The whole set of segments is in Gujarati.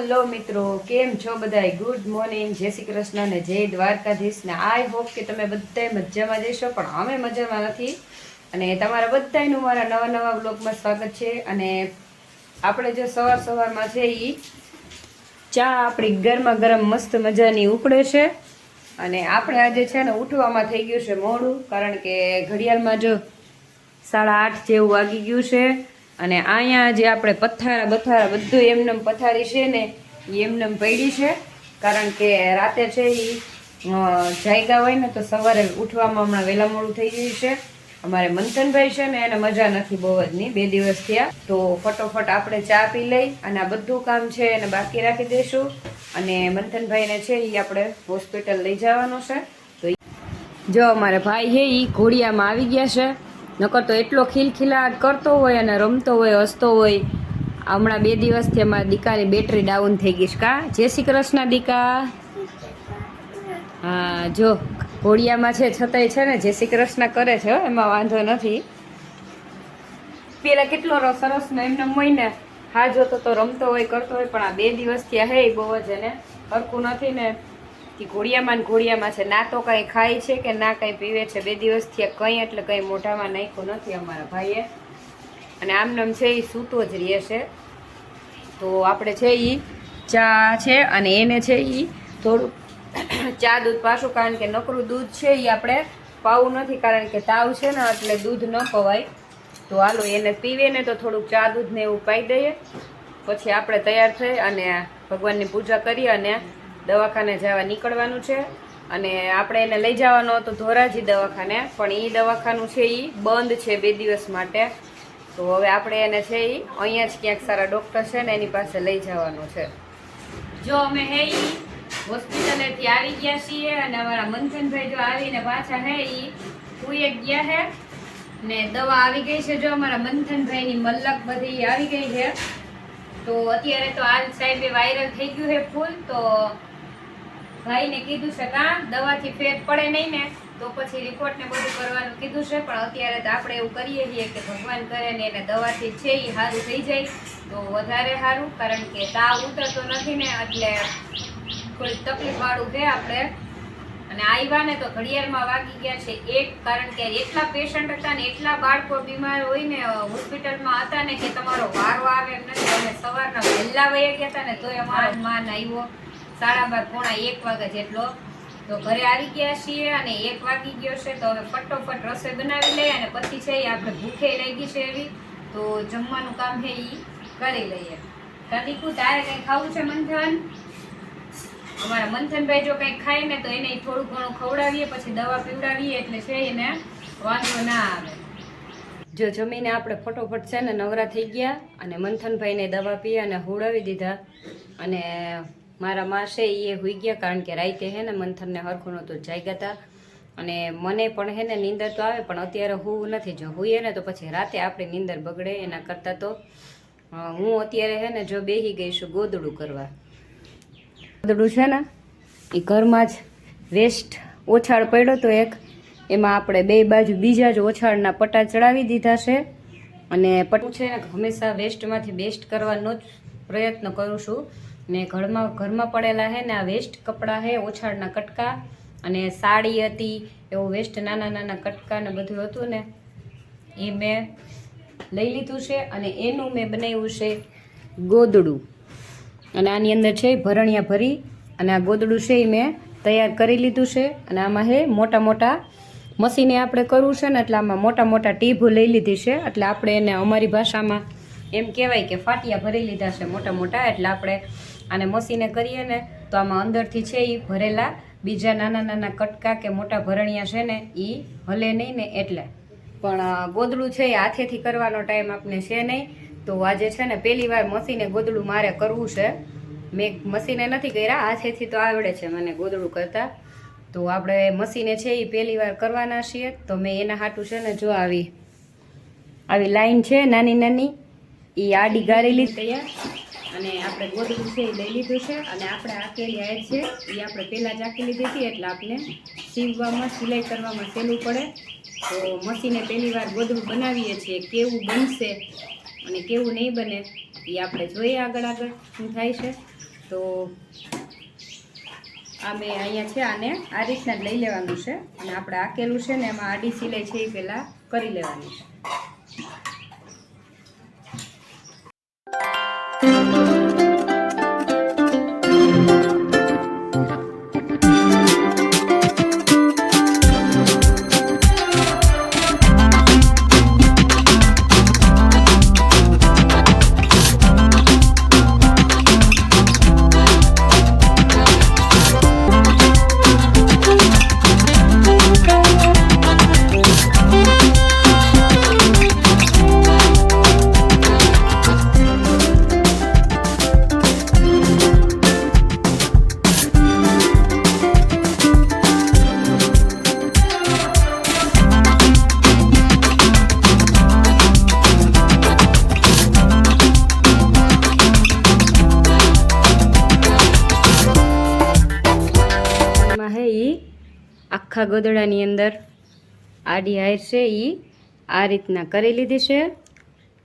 હલો મિત્રો, કેમ છો બધાય? ગુડ મોર્નિંગ જય શ્રી કૃષ્ણ અને જય દ્વારકાધીશ. ને આઈ હોપ કે તમે બધાય મજામાં જશો, પણ અમે મજામાં નથી. અને તમારા બધાયનું મારા નવા નવા બ્લોગમાં સ્વાગત છે. અને આપણે જે સવાર સવારમાં છે એ ચા આપણી ગરમા ગરમ મસ્ત મજાની ઉકળે છે. અને આપણે આજે છે ને ઉઠવામાં થઈ ગયું છે મોડું, કારણ કે ઘડિયાળમાં જો સાડા આઠ જેવું વાગી ગયું છે. અને અહીંયા જે આપણે પથારા બથારા બધું એમનેમ પથારી છે ને એ એમનેમ પડી છે. કારણ કે રાતે છે એ જાયગા હોય ને તો સવારે ઉઠવામાં હમણાં વહેલા મોડું થઈ ગયું છે. અમારે મંથનભાઈ છે ને, એને મજા નથી બહુ જ નહીં બે દિવસ થયા. તો ફટોફટ આપણે ચા પી લઈ અને આ બધું કામ છે એને બાકી રાખી દઈશું અને મંથનભાઈને છે એ આપણે હોસ્પિટલ લઈ જવાનો છે. તો જો અમારે ભાઈ છે એ ઘોડિયામાં આવી ગયા છે. નકર તો એટલો ખિલખિલાટ કરતો હોય અને રમતો હોય, હસતો હોય. હમણાં બે દિવસથી અમારા દીકાની બેટરી ડાઉન થઈ ગઈ કા? જય શ્રી કૃષ્ણ દીકા. હા, જો ઘોડિયામાં છે, છતાંય છે ને, જય શ્રી કૃષ્ણ કરે છે એમાં વાંધો નથી. પેલા કેટલો સરસ ને એમને મહિને હા જોતો તો રમતો હોય, કરતો હોય, પણ આ બે દિવસથી હે બહુ જ એને હરખું નથી ને. કે ઘોડિયામાં ઘોડિયામાં છે. ના તો કંઈ ખાય છે કે ના કંઈ પીવે છે. બે દિવસથી કંઈ એટલે કંઈ મોઢામાં નાખ્યું નથી અમારા ભાઈએ. અને આમનામ છે એ સૂતો જ રહે છે. તો આપણે છે એ ચા છે અને એને છે એ થોડું ચા દૂધ પાછું, કારણ કે નકરું દૂધ છે એ આપણે પાવું નથી, કારણ કે તાવ છે ને, એટલે દૂધ ન પવાય. તો હાલો એને પીવે ને તો થોડુંક ચા દૂધ ને એવું પાઈ દઈએ. પછી આપણે તૈયાર થઈ અને ભગવાનની પૂજા કરી અને દવાખાને જવા નીકળવાનું છે. અને આપણે એને લઈ જવાનો હતો ધોરાજી દવાખાને, પણ એ દવાખાનું છે એ બંધ છે બે દિવસ માટે. તો હવે આપણે એને છે એ અહીંયા જ ક્યાંક સારા ડૉક્ટર છે ને એની પાસે લઈ જવાનું છે. જો અમે હે હોસ્પિટલેથી આવી ગયા છીએ અને અમારા મંથનભાઈ જો આવીને પાછા હે એ સુઈ ગયા હે. ને દવા આવી ગઈ છે જો અમારા મંથનભાઈની મલક બધી આવી ગઈ છે. તો અત્યારે તો હાલ સાહેબે વાયરલ થઈ ગયું છે ફૂલ, તો ભાઈને કીધું છે કા દવાથી ફેર પડે નહીં ને, તો પછી રિપોર્ટ ને બધું કરવાનું કીધું છે. પણ અત્યારે તો આપણે એવું કરીએ છીએ કે ભગવાન કરે ને એને દવાથી છે એ સારું થઈ જાય, તો વધારે સારું. કારણ કે તાવ ઉતરતો નથી ને, એટલે થોડીક તકલીફ વાળું છે આપણે. અને આવ્યા ને તો ઘડિયાળમાં વાગી ગયા છે એક, કારણ કે એટલા પેશન્ટ હતા ને, એટલા બાળકો બીમાર હોય ને, હોસ્પિટલમાં હતા ને કે તમારો વારો આવે એમ નથી. અમે સવારના વહેલા વયા ગયા હતા ને, તોય અમારો માન આવ્યો. સાડા બાર પોણા એક વાગે જેટલો. તો ઘરે આવી ગયા છીએ અને એક વાગી ગયો છે, તો હવે ફટોફટ રસોઈ બનાવી લઈએ અને પછી છે એ આપણે ભૂખે લઈ ગઈ છે એવી. તો જમવાનું કામ છે એ કરી લઈએ. કદીકુ તારે કંઈ ખાવું છે મંથન? અમારા મંથનભાઈ જો કંઈક ખાય ને તો એને થોડું ઘણું ખવડાવીએ, પછી દવા પીવડાવીએ, એટલે છે એને વાંધો ના આવે. જો જમીને આપણે ફટોફટ છે ને નવરા થઈ ગયા અને મંથનભાઈને દવા પી અને હુડાવી દીધા. અને મારા માસે એ હુઈ ગયા કારણ કે રાતે હે ને મંથનને હરખું નહોતું જાગ્યા હતા અને મને પણ હે ને નીંદર તો આવે, પણ અત્યારે હું નથી. જો હોઈએ ને તો પછી રાતે આપણી નીંદર બગડે એના કરતાં તો હું અત્યારે હે ને જો બેહી ગઈ છું ગોદડું કરવા. ગોદડું છે ને એ ઘરમાં જ વેસ્ટ ઓછાળ પડ્યો તો એક. એમાં આપણે બે બાજુ બીજા જ ઓછાળના પટ્ટા ચડાવી દીધા છે. અને પટ્ટું છે ને હંમેશા વેસ્ટમાંથી બેસ્ટ કરવાનો જ પ્રયત્ન કરું છું. ને ઘરમાં ઘરમાં પડેલા છે ને આ વેસ્ટ કપડાં છે ઓછાળના કટકા અને સાડી હતી, એવું વેસ્ટ નાના નાના કટકા ને બધું હતું ને, એ મેં લઈ લીધું છે અને એનું મેં બનાવ્યું છે ગોદડું. અને આની અંદર છે ભરણિયા ભરી અને આ ગોદડું છે એ મેં તૈયાર કરી લીધું છે અને આમાં છે મોટા મોટા મશીને આપણે કરવું છે ને, એટલે આમાં મોટા મોટા ટીભ લઈ લીધી છે, એટલે આપણે એને અમારી ભાષામાં એમ કહેવાય કે ફાટિયા ભરી લીધા છે મોટા મોટા, એટલે આપણે આને મસીને કરીએ ને તો આમાં અંદરથી છે એ ભરેલા બીજા નાના નાના કટકા કે મોટા ભરણિયા છે ને એ હલે નહીં ને એટલે. પણ ગોદડું છે એ હાથેથી કરવાનો ટાઈમ આપને છે નહીં. તો આજે છે ને પહેલી વાર મસીને ગોદડું મારે કરવું છે. મેં મસીને નથી કર્યા, હાથેથી તો આવડે છે મને ગોદડું કરતાં. તો આપણે મસીને છે એ પહેલી વાર કરવાના છીએ. તો મેં એના હાટું છે ને જો આવી આવી લાઈન છે નાની નાની એ આડી ગારેલી તૈયાર? અને આપણે ગોદડું છે એ લઈ લીધું છે અને આપણે આકેલી આય છે એ આપણે પહેલાં જ આખી લીધી હતી એટલે આપણે સીવવામાં, સિલાઈ કરવામાં સહેલું પડે. તો મશીને પહેલી વાર ગોદડું બનાવીએ છીએ, કેવું બનશે અને કેવું નહીં બને એ આપણે જોઈએ આગળ આગળ શું થાય છે. તો આ મેં અહીંયા છે, આને આ રીતના લઈ લેવાનું છે અને આપણે આકેલું છે ને એમાં આડી સિલાઈ છે એ પહેલાં કરી લેવાની છે. આખા ગોદડાની અંદર આડી હાઈર છે એ આ રીતના કરી લીધી છે.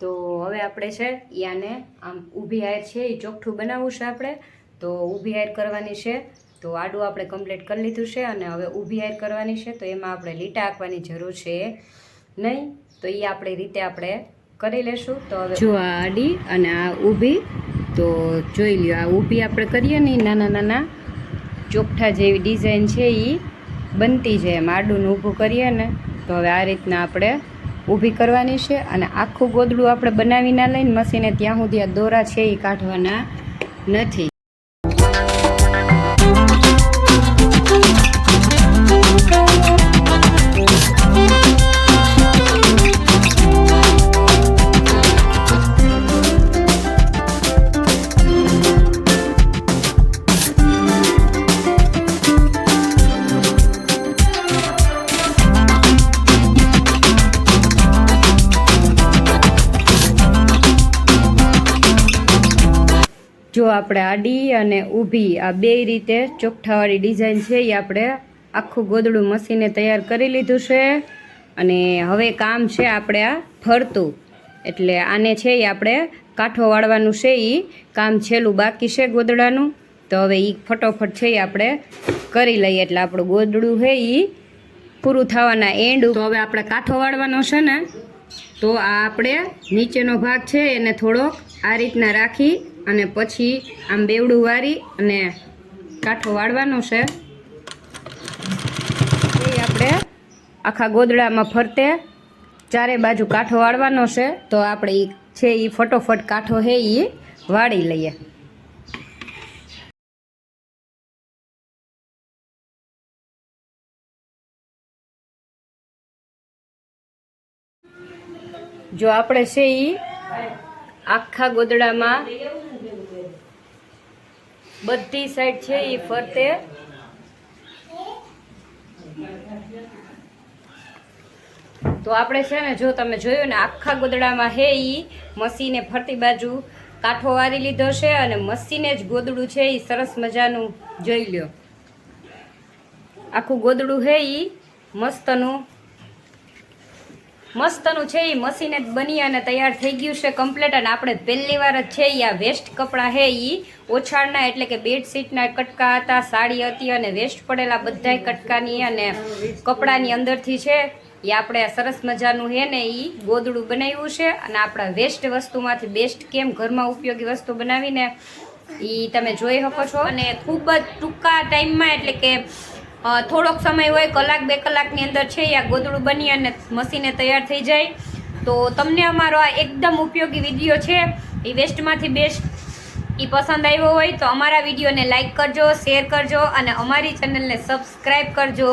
તો હવે આપણે છે આને આમ ઊભી હાઈર છે એ ચોખ્ઠું બનાવવું છે આપણે. તો ઊભી હાઈર કરવાની છે. તો આડું આપણે કમ્પ્લીટ કરી લીધું છે અને હવે ઊભી હાઈર કરવાની છે. તો એમાં આપણે લીટા આંકવાની જરૂર છે નહીં. તો એ આપણી રીતે આપણે કરી લેશું. તો હવે જો આ આડી અને આ ઊભી, તો જોઈ લ્યો આ ઊભી આપણે કરીએ ને નાના નાના ચોખ્ઠા જેવી ડિઝાઇન છે એ બનતી જાય એમ આડુંને ઊભું કરીએ ને, તો હવે આ રીતના આપણે ઊભી કરવાની છે અને આખું ગોદડું આપણે બનાવી ના લઈને મશીને ત્યાં સુધી આ દોરા છે એ કાઢવાના નથી. આપણે આડી અને ઊભી, આ બે રીતે ચોકઠાવાળી ડિઝાઇન છે, એ આપણે આખું ગોદડું મશીને તૈયાર કરી લીધું છે. અને હવે કામ છે આપણે આ ફરતું. એટલે આને છે એ આપણે કાંઠો વાળવાનું છે એ કામ છેલ્લું બાકી છે ગોદડાનું. તો હવે એ ફટોફટ છે એ આપણે કરી લઈએ. એટલે આપણું ગોદડું છે એ પૂરું થવાના એન્ડ તો હવે આપણે કાંઠો વાળવાનો છે ને, તો આ આપણે નીચેનો ભાગ છે, એને થોડોક આ રીતના રાખી અને પછી આમ બેવડું વારી અને કાંઠો વાળવાનો છે. એ આપણે આખા ગોદડામાં ફરતે. ચારે બાજુ કાંઠો વાળવાનો છે. તો આપણે એ છે એ ફટોફટ કાંઠો છે એ વાળી લઈએ. જો આપણે છે એ આખા ગોદડામાં બધી સાઈડ છે એ ફરતે. તો આપણે છે ને, જો તમે જોયું ને, આખા ગોદડામાં હે એ મસીને ફરતી બાજુ. કાંઠો વારી લીધો છે અને મસીને જ ગોદડું છે એ સરસ મજાનું જોઈ લ્યો. આખું ગોદડું હે ઈ મસ્તનું. મસ્તનું છે એ મશીને જ બની અને તૈયાર થઈ ગયું છે કમ્પ્લીટ અને આપણે પહેલી વાર જ છે એ આ વેસ્ટ કપડાં છે એ ઓછાળના એટલે કે બેડશીટના કટકા હતા, સાડી હતી અને વેસ્ટ પડેલા બધાય કટકાની અને કપડાની અંદરથી છે એ આપણે સરસ મજાનું છે ને એ ગોદડું બનાવ્યું છે અને આપણા વેસ્ટ વસ્તુમાંથી બેસ્ટ કેમ ઘરમાં ઉપયોગી વસ્તુ બનાવીને એ તમે જોઈ શકો છો. અને ખૂબ જ ટૂંકા ટાઈમમાં એટલે કે થોડોક સમય હોય, કલાક બે કલાકની અંદર છે, આ ગોદડું બની અને મશીને તૈયાર થઈ જાય. તો તમને અમારો આ એકદમ ઉપયોગી વીડિયો છે. એ વેસ્ટમાંથી બેસ્ટ એ પસંદ આવ્યો હોય તો અમારા વિડીયોને લાઇક કરજો, શેર કરજો અને અમારી ચેનલને સબસ્ક્રાઈબ કરજો.